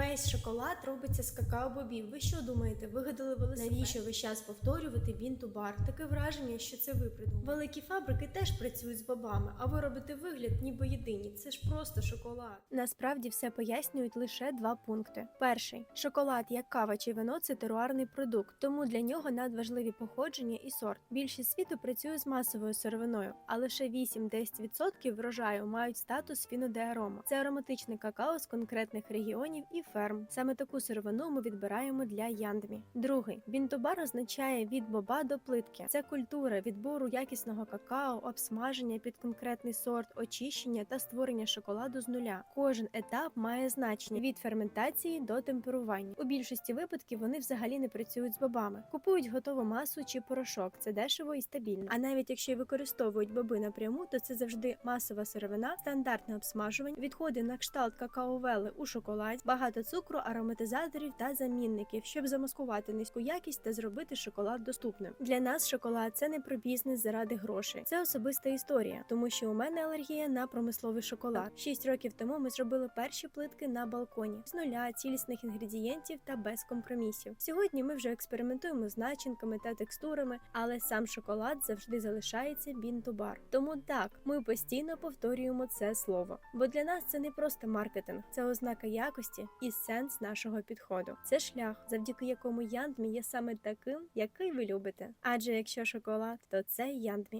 Весь шоколад робиться з какао-бобів. Ви що думаєте? Вигадали велосипед? Навіщо весь час повторювати він ту бар? Таке враження, що це ви придумали. Великі фабрики теж працюють з бобами, а ви робите вигляд, ніби єдині. Це ж просто шоколад. Насправді все пояснюють лише два пункти. Перший шоколад, як кава чи вино, це теруарний продукт, тому для нього надважливі походження і сорт. Більшість світу працює з масовою сировиною, а лише 8-10% врожаю мають статус фінодеарома. Це ароматичне какао з конкретних регіонів і ферм. Саме таку сировину ми відбираємо для яндмі. Другий бінтубар означає від боба до плитки. Це культура відбору якісного какао, обсмаження під конкретний сорт, очищення та створення шоколаду з нуля. Кожен етап має значення від ферментації до темперування. У більшості випадків вони взагалі не працюють з бобами, купують готову масу чи порошок. Це дешево і стабільно. А навіть якщо використовують боби напряму, то це завжди масова сировина, стандартне обсмажування, відходи на кшталт какаовели у шоколаді, багато цукру, ароматизаторів та замінників, щоб замаскувати низьку якість та зробити шоколад доступним. Для нас шоколад це не про бізнес заради грошей, це особиста історія, тому що у мене алергія на промисловий шоколад. Шість років тому ми зробили перші плитки на балконі з нуля цілісних інгредієнтів та без компромісів. Сьогодні ми вже експериментуємо з начинками та текстурами, але сам шоколад завжди залишається бінтубар. Тому так, ми постійно повторюємо це слово. Бо для нас це не просто маркетинг, це ознака якості і сенс нашого підходу. Це шлях, завдяки якому яндмі є саме таким, який ви любите. Адже якщо шоколад, то це яндмі.